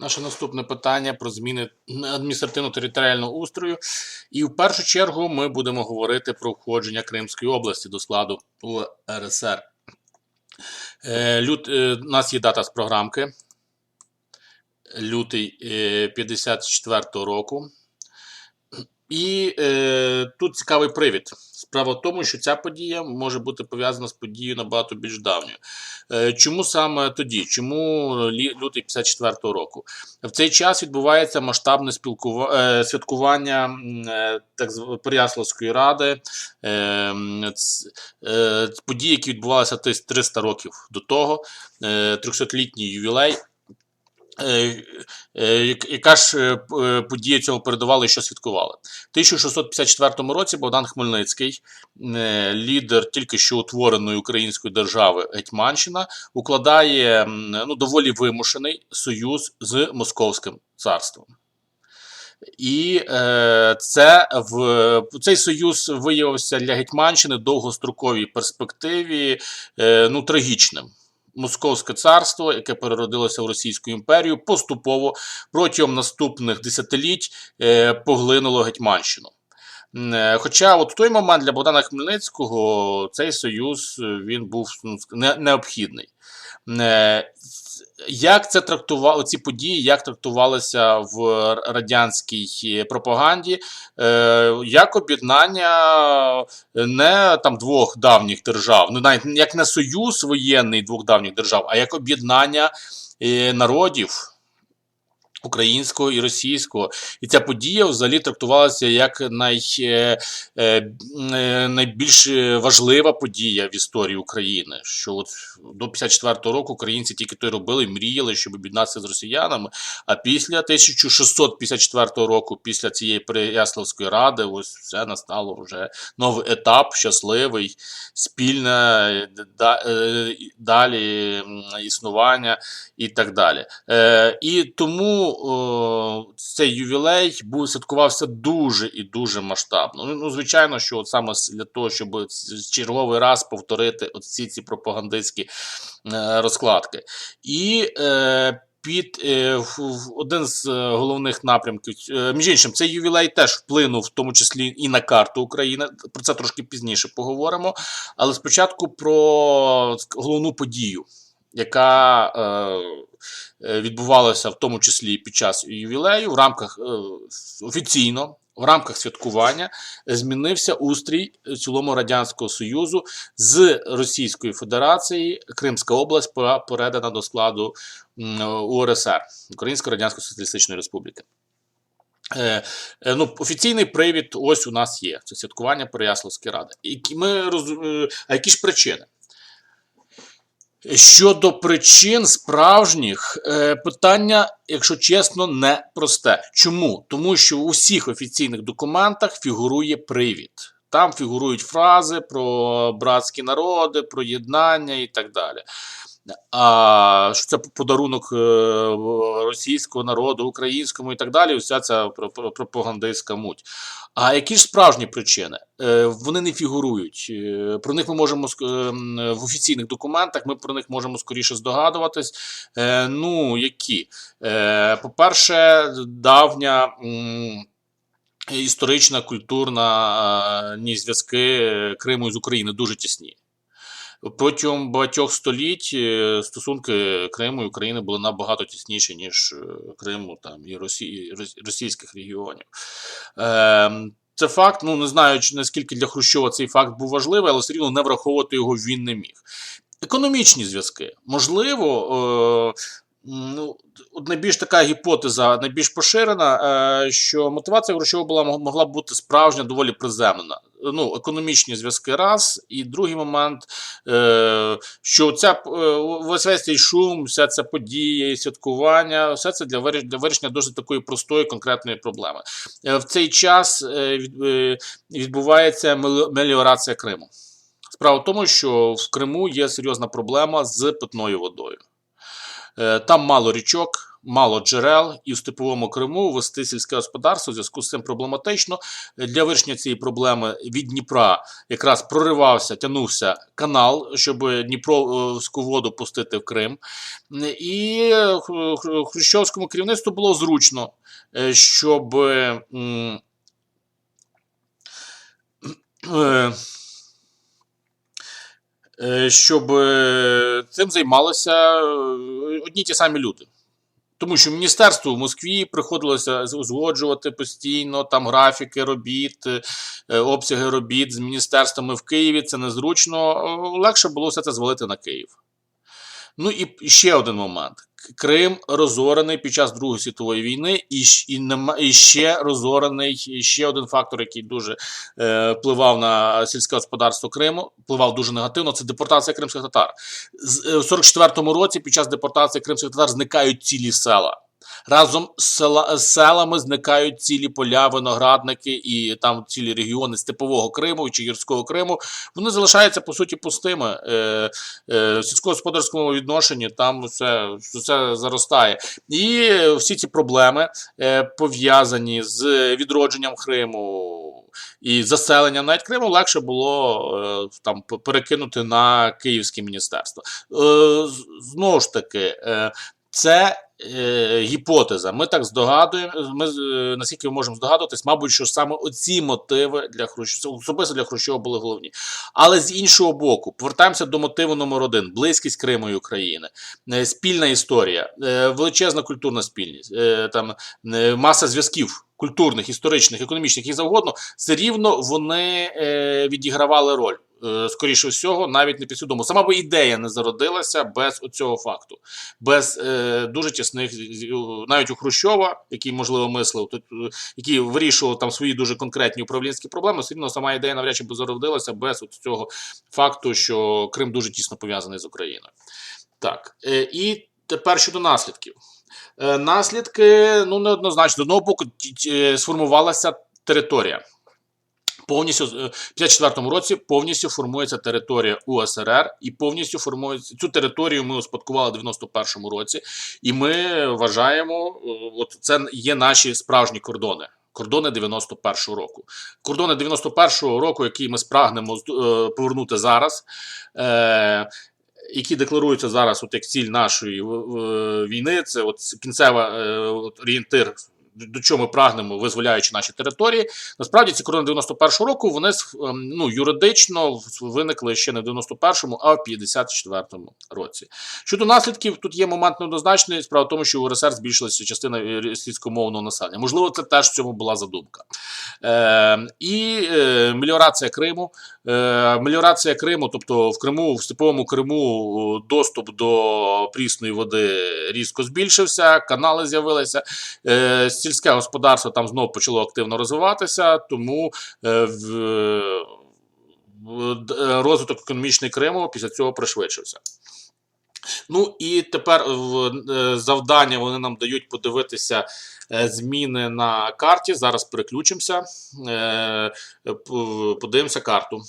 Наше наступне питання про зміни адміністративно-територіального устрою. І в першу чергу ми будемо говорити про входження Кримської області до складу УРСР. Е, Лют, е, у нас є дата з програмки. Лютий е, 54-го року. І е, тут цікавий привід. Справа в тому, що ця подія може бути пов'язана з подією набагато більш давньою. Е, чому саме тоді? Чому лютий 54-го року? В цей час відбувається масштабне спілкува... е, святкування е, так зв- Переяславської ради, е, е, події, які відбувалися 300 років до того, е, 300-літній ювілей. Е, е, як- Яка ж е, подія цього передавали і що святкували? В 1654 році Богдан Хмельницький, лідер тільки що утвореної української держави Гетьманщина, укладає ну, доволі вимушений союз з Московським царством. І е, це в цей союз виявився для Гетьманщини довгостроковій перспективі е, ну, трагічним. Московське царство, яке переродилося в Російську імперію, поступово протягом наступних десятиліть е, поглинуло Гетьманщину. Е, Хоча от в той момент для Богдана Хмельницького цей союз е, він був ну, необхідний. Е, Як це трактувало ці події, як трактувалися в радянській е, пропаганді, е, як об'єднання не там двох давніх держав, ну навіть як не союз воєнний двох давніх держав, а як об'єднання е, народів українського і російського. І ця подія взагалі трактувалася як най, е, е, е, найбільш важлива подія в історії України. Що от до 54-го року українці тільки то й робили, мріяли, щоб об'єднатися з росіянами. А після 1654 року, після цієї Переяславської ради, ось все настало вже новий етап, щасливий, спільне да- далі існування і так далі. І тому о, цей ювілей був святкувався дуже і дуже масштабно. Ну, ну звичайно, що от саме для того, щоб черговий раз повторити от ці, ці пропагандистські е, розкладки. І е, під е, в- один з е, головних напрямків, е, між іншим, цей ювілей теж вплинув, в тому числі і на карту України. Про це трошки пізніше поговоримо. Але спочатку про головну подію, яка е, е, відбувалася в тому числі під час ювілею, в рамках е, офіційно. В рамках святкування змінився устрій цілому радянського союзу з Російської Федерації. Кримська область передана до складу УРСР Української Радянської Соціалістичної Республіки. Е, е, ну, офіційний привід ось у нас є. Це святкування Переяславської ради. Які ми роз... е, А які ж причини? Щодо причин справжніх, е, питання, якщо чесно, не просте. Чому? Тому що у всіх офіційних документах фігурує привід. Там фігурують фрази про братські народи, про єднання і так далі. А що це подарунок е, російського народу, українському і так далі, вся ця про- про- пропагандистська муть. А які ж справжні причини? Е, Вони не фігурують. Е, Про них ми можемо ем, в офіційних документах, ми про них можемо скоріше здогадуватись. Ну, які? По-перше, давня. Історична, культурна ні, зв'язки Криму з України дуже тісні. Протягом багатьох століть е, стосунки Криму і України були набагато тісніші, ніж е, Криму там, і Росії, рос- російських регіонів. Ем, Це факт, ну не знаю, наскільки для Хрущова цей факт був важливий, але все рівно не враховувати його він не міг. Економічні зв'язки. Можливо, е, ну, найбільш така гіпотеза, найбільш поширена, що мотивація Хрущова була могла бути справжня, доволі приземлена. Ну, економічні зв'язки раз, і другий момент, е, що ця е, весь весь цей шум, вся ця подія і святкування, все це для вирішення, досить такої простої конкретної проблеми. Е, В цей час е, відбувається мел- меліорація Криму. Справа в тому, що в Криму є серйозна проблема з питною водою. Там мало річок, мало джерел, і в степовому Криму вести сільське господарство в зв'язку з цим проблематично. Для вирішення цієї проблеми від Дніпра якраз проривався, тягнувся канал, щоб Дніпровську воду пустити в Крим. І хру- хру- хрущовському керівництву було зручно, е, щоб. е, е, щоб цим займалися одні ті самі люди. Тому що міністерству в Москві приходилося узгоджувати постійно там графіки робіт, е, обсяги робіт з міністерствами в Києві. Це незручно. Легше було все це звалити на Київ. Ну і ще один момент. Крим розорений під час Другої світової війни, і, і, нема, і ще розорений ще один фактор, який дуже е, впливав на сільське господарство Криму, впливав дуже негативно. Це депортація кримських татар. З, е, в 44-му році під час депортації кримських татар зникають цілі села. Разом з, села, з селами зникають цілі поля, виноградники і там цілі регіони степового Криму чи гірського Криму. Вони залишаються по суті пустими. Е, е, в сільськогосподарському відношенні там все, все заростає. І всі ці проблеми е, пов'язані з відродженням Криму і заселенням навіть Криму легше було е, там перекинути на Київське міністерство. Е, знову ж таки, е, це е, гіпотеза. Ми так здогадуємо. Ми е, наскільки ми можемо здогадуватись, мабуть, що саме оці мотиви для Хрущова, особисто для Хрущова були головні. Але з іншого боку, повертаємося до мотиву номер один: близькість Криму і України, Е, спільна історія, е, величезна культурна спільність, е, там е, маса зв'язків. Культурних, історичних, економічних і завгодно, все рівно вони е, відігравали роль. Е, скоріше всього, навіть не підсвідомо. Сама би ідея не зародилася без оцього факту, без е, дуже тісних, навіть у Хрущова, який можливо мислив, е, який вирішував там свої дуже конкретні управлінські проблеми, все рівно сама ідея навряд чи би зародилася без цього факту, що Крим дуже тісно пов'язаний з Україною. Так, е, і тепер щодо наслідків. Е, наслідки ну неоднозначно. З одного боку, сформувалася територія. Повністю е, в 54-му році повністю формується територія УСРР, і повністю формується цю територію. Ми успадкували в 91-му році, і ми вважаємо, е, от це є наші справжні кордони. Кордони 91-го року. Кордони 91-го року, які ми спрагнемо е, повернути зараз. Е, які декларуються зараз от як ціль нашої війни, це от кінцева орієнтир, до- чого ми прагнемо, визволяючи наші території. Насправді ці кордони 91-го року вони ем, ну, юридично виникли ще не в 91-му, а в 54-му році. Щодо наслідків, тут є момент неоднозначний. Справа в тому, що в УРСР збільшилася частина е, російськомовного населення. Можливо, це теж в цьому була задумка. Е, і е, меліорація Криму. Е, меліорація Криму, тобто в Криму, в степовому Криму доступ до прісної води різко збільшився, канали з'явилися. Е, сільське господарство там знову почало активно розвиватися, тому е, в, е, розвиток економічний Криму після цього пришвидшився. Ну і тепер е, завдання вони нам дають подивитися зміни на карті. Зараз переключимося, подивимося карту.